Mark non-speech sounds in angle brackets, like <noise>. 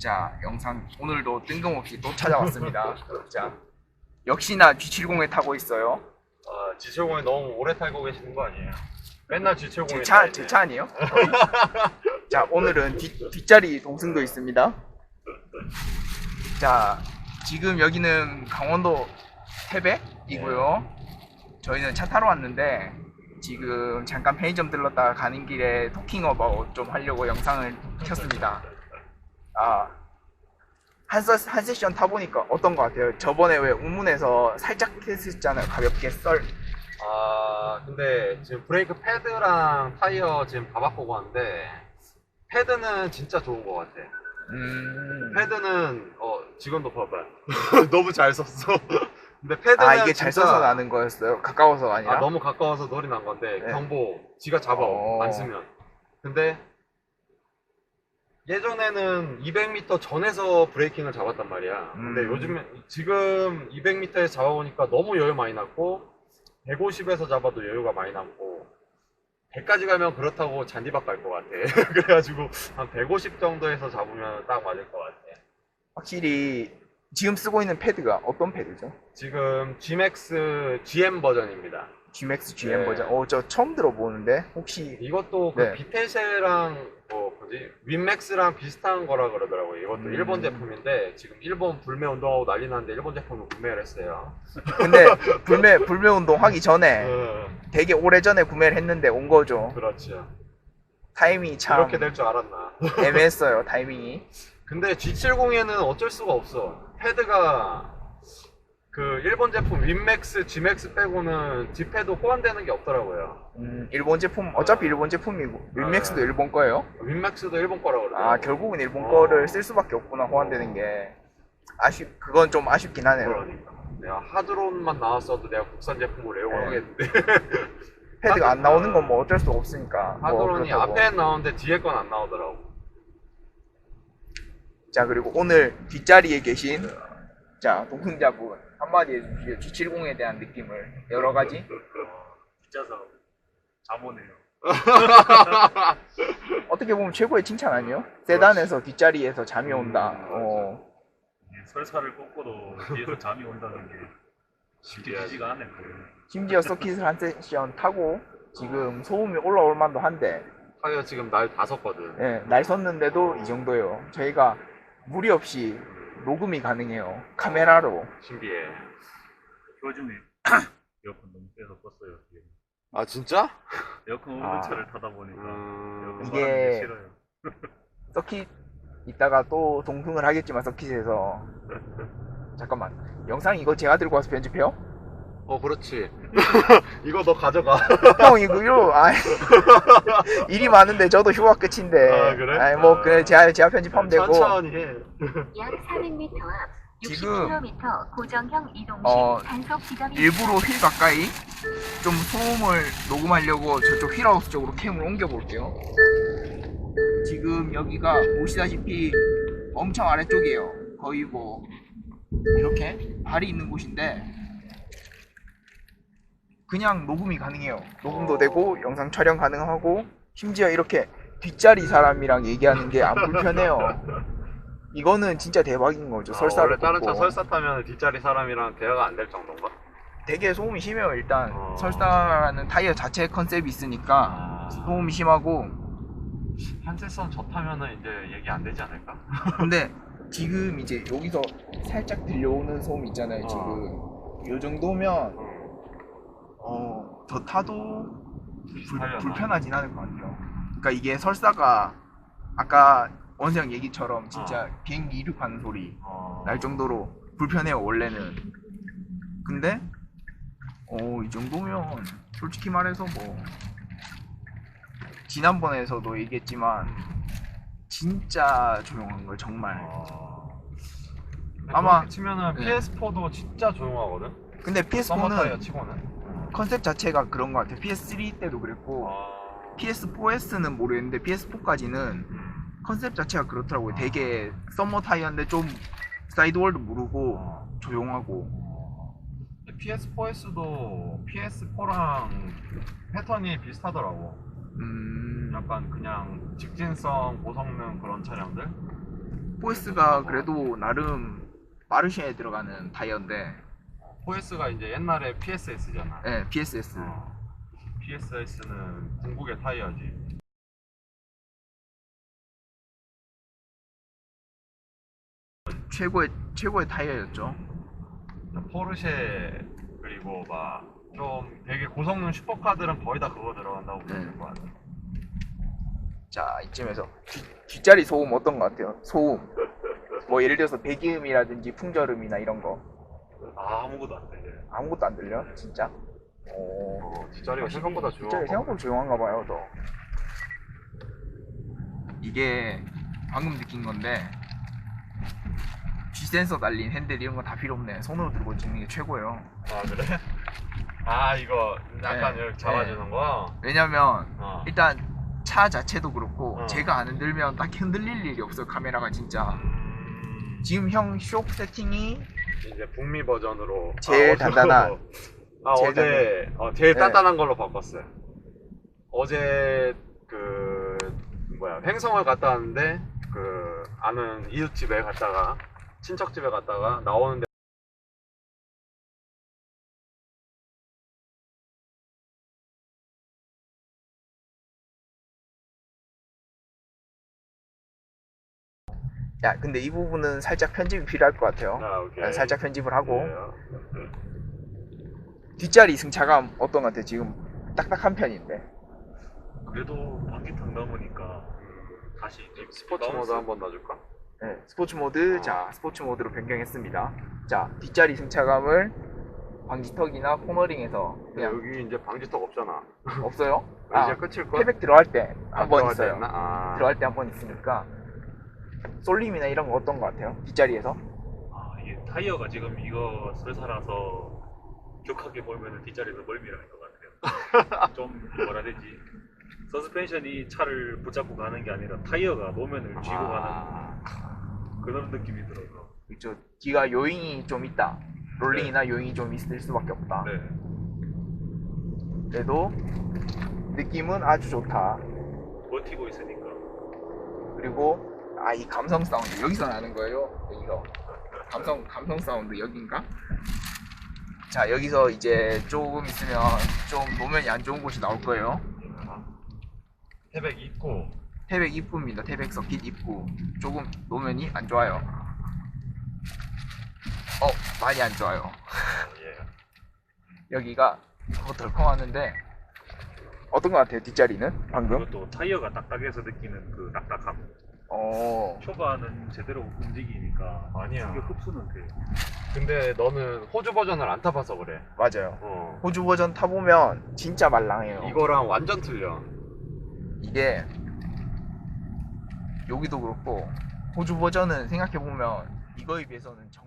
자, 영상 오늘도 뜬금없이 또 찾아왔습니다. 자, 역시나 G70에 타고 있어요. 아, G70에 너무 오래 타고 계시는 거 아니에요? 맨날 G70에 제 차, 제 차 아니에요? <laughs> 자, 오늘은 뒷, 뒷자리 동승도 있습니다. 자, 지금 여기는 강원도 태백이고요. 저희는 차 타러 왔는데 지금 잠깐 편의점 들렀다가 가는 길에 토킹 어바웃 좀 하려고 영상을 켰습니다. 아, 한, 세, 한 세션 타보니까 어떤 것 같아요? 저번에 왜 우문에서 살짝 했었잖아요. 가볍게 썰. 아 근데 지금 브레이크 패드랑 타이어 지금 다 바꾸고 왔는데 패드는 진짜 좋은 것 같아 음. 패드는 어 지금도 봐봐 <laughs> 너무 잘 썼어 <laughs> 근데 패드는 아, 이게 잘 진짜- 써서 나는 거였어요? 가까워서가 아니라? 아 너무 가까워서 놀이 난 건데 네. 경보 지가 잡아 어. 안 쓰면 근데 예전에는 200m 전에서 브레이킹을 잡았단 말이야 근데 음. 요즘에 지금 200m에서 잡아보니까 너무 여유 많이 났고 150에서 잡아도 여유가 많이 남고 100까지 가면 그렇다고 잔디밭 갈 것 같아 <laughs> 그래가지고 한 150 정도에서 잡으면 딱 맞을 것 같아 확실히 지금 쓰고 있는 패드가 어떤 패드죠? 지금 Gmax GM 버전입니다 Gmax GM 네. 버전. 어, 저 처음 들어보는데 혹시 이것도 그 네. 비테세랑 뭐 뭐지 윈맥스랑 비슷한 거라 그러더라고요. 이것도 음. 일본 제품인데 지금 일본 불매 운동하고 난리 났는데 일본 제품을 구매를 했어요. 근데 불매 불매 운동 하기 전에 어, 되게 오래 전에 구매를 했는데 온 거죠. 그렇죠. 타이밍이 참 이렇게 될 줄 알았나. 애매했어요. 타이밍이. 근데 G70에는 어쩔 수가 없어. 패드가 그 일본 제품 윈맥스, G맥스 빼고는 G패드 호환되는 게 없더라고요. 음, 일본 제품 어차피 일본 제품이고 아, 윈맥스도 네. 일본 거예요. 윈맥스도 일본 거라 그러더라고요. 아 결국은 일본 어. 거를 쓸 수밖에 없구나 호환되는 게 아쉽 그건 좀 아쉽긴 하네요. 그러니까. 내가 하드론만 나왔어도 내가 국산 제품을 네. 애용하겠는데 <laughs> 패드가 안 나오는 건 뭐 어쩔 수 없으니까. 뭐 하드론이 그렇다고. 앞에 나오는데 뒤에 건 안 나오더라고. 자 그리고 오늘 뒷자리에 계신 자 동승자분 한마디 해주시죠 G70에 대한 느낌을 여러 가지 뒷좌석 잠오네요. <laughs> 어떻게 보면 최고의 칭찬 아니에요? 세단에서 뒷자리에서 잠이 온다 음, 어, 예, 설사를 꺾고도 뒤에서 잠이 온다는 게 쉽게 되지가 않네. 심지어 서킷을 한 세션 타고 지금 소음이 올라올 만도 한데 타이어 지금 날 다 섰거든. 예, 날 섰는데도 이 정도예요 저희가 무리 없이 녹음이 가능해요 카메라로 신기해. 요즘에 <coughs> 에어컨 너무 세서 껐어요. 뒤에. 아 진짜? 에어컨 아. 없는 차를 타다 보니까 음... 에어컨 이게- 바람이 싫어요. <laughs> 서킷 이따가 또 동승을 하겠지만 서킷에서 <laughs> 잠깐만 영상 이거 제가 들고 와서 편집해요? 어 그렇지. <laughs> 이거 너 가져가. <laughs> 형 이거 이거 아 <laughs> 일이 많은데 저도 휴가 끝인데 아, 그래? 아니, 뭐 아. 그래 제가 제가 편집하면 되고 천천히 해. 약 400m 앞 지금, 60km 고정형 이동 시 어, 단속 지점이 일부러 휠 가까이 좀 소음을 녹음하려고 저쪽 휠하우스 쪽으로 캠을 옮겨 볼게요 지금 여기가 보시다시피 엄청 아래쪽이에요 거의 뭐 이렇게 발이 있는 곳인데 그냥 녹음이 가능해요 녹음도 어. 되고 영상 촬영 가능하고 심지어 이렇게 뒷자리 사람이랑 얘기하는 게 안 불편해요 <laughs> 이거는 진짜 대박인 거죠 아, 설사를 원래 다른 차. 설사 타면 뒷자리 사람이랑 대화가 안 될 정도인가? 되게 소음이 심해요 일단 어. 설사라는 타이어 자체 컨셉이 있으니까 아, 소음이 심하고 한세선 저 타면은 이제 얘기 안 되지 않을까? <laughs> 근데 지금 이제 여기서 살짝 들려오는 소음 있잖아요 어. 지금 이 정도면 어, 저 타도 불? 불편하진 않을 것 같아요 그러니까 이게 설사가 아까 원수 형 얘기처럼 진짜 어. 비행기 이륙하는 소리 어... 날 정도로 불편해요 원래는 근데 어 이 정도면 솔직히 말해서 뭐 지난번에서도 얘기했지만 진짜 조용한 걸 정말 어... 아마- 치면은 네. PS4도 진짜 조용하거든? 근데 서머 타이어 PS4는 치고는 컨셉 자체가 그런 것 같아요 PS3 때도 그랬고 어... PS4S는 모르겠는데 PS4까지는 음. 컨셉 자체가 그렇더라고요 되게 썸머 타이어인데 좀 사이드월도 모르고 어... 조용하고 PS4S도 PS4랑 패턴이 비슷하더라고. 음 약간 그냥 직진성, 고성능 그런 차량들. 포에스가 그래도 나름 마르쉐에 들어가는 타이어인데 포에스가 이제 옛날에 PSS잖아. 네, PSS 어. PSS는 궁극의 타이어지. 최고의 최고의 타이어였죠. 포르쉐 그리고 막 좀 되게 고성능 슈퍼카들은 거의 다 그거 들어간다고 보면 네. 될것 같아. 자 이쯤에서 뒤, 뒷자리 소음 어떤 것 같아요? 소음 뭐 예를 들어서 배기음이라든지 풍절음이나 이런 거 아무것도 안 들려요. 아무것도 안 들려? 진짜? 오 어, 뒷자리가 생각보다 조용. 뒷자리 생각보다 조용한가 봐요 더 이게 방금 느낀 건데 G 센서 달린 핸들 이런 거 다 필요 없네 손으로 들고 찍는 게 최고예요 아 그래? <laughs> 아 이거 약간 네. 이렇게 잡아주는 거. 왜냐면 어. 일단 차 자체도 그렇고 어. 제가 안 흔들면 딱히 흔들릴 일이 없어 요 카메라가 진짜 음, 지금 형 쇼크 세팅이 이제 북미 버전으로 제일 아, 단단한. <laughs> 아 제일 어제 어, 제일 네. 단단한 걸로 바꿨어요. 어제 그 뭐야 횡성을 갔다 왔는데 그 아는 이웃 집에 갔다가 친척 집에 갔다가 나오는데 야 근데 이 부분은 살짝 편집이 필요할 것 같아요 아, 오케이. 살짝 편집을 하고 네. 뒷자리 승차감 어떤 것 같아요 지금 딱딱한 편인데 그래도 바퀴탕 넘으니까 다시 이제 스포츠. 모드 한번 놔줄까? 네, 스포츠 모드 어. 자 스포츠 모드로 변경했습니다 자 뒷자리 승차감을 방지턱이나 코너링에서 그냥 여기 이제 방지턱 없잖아. 없어요 <laughs> 이제 아 끝일 걸? 패백 들어갈 때 아, 한 번 들어갈 때 있어요 있나? 아. 들어갈 때 한 번 있으니까 쏠림이나 이런 거 어떤 것 같아요 뒷자리에서 아, 이게 타이어가 지금 이거 설사라서 격하게 몰면은 뒷자리에서 멀미를 할것 같아요. <laughs> 좀 뭐라 되지? 서스펜션이 차를 붙잡고 가는 게 아니라 타이어가 노면을 쥐고 가는 아. 그런 느낌이 들어서. 그렇죠 뒤가 요잉이 좀 있다 롤링이나 요잉이 좀 있을 수밖에 없다 네. 그래도 느낌은 아주 좋다 버티고 있으니까. 그리고 아 이 감성 사운드 여기서 나는 거예요? 여기서 감성 감성 사운드 여긴가? 자 여기서 이제 조금 있으면 좀 노면이 안 좋은 곳이 나올 거예요. 태백 입고 태백 입구입니다. 태백 서킷 입구. 조금 노면이 안 좋아요. 어 많이 안 좋아요. 예. <laughs> 여기가 더 덜컹하는데 어떤 것 같아요 뒷자리는? 방금? 그것도 타이어가 딱딱해서 느끼는 그 딱딱함. 어 초반은 제대로 움직이니까 아니야. 이게 흡수는 돼요. 근데 너는 호주 버전을 안 타봐서 그래. 맞아요 어. 호주 버전 타보면 진짜 말랑해요 이거랑 완전 틀려. 이게 여기도 그렇고 호주 버전은 생각해 보면 이거에 비해서는 말랑해서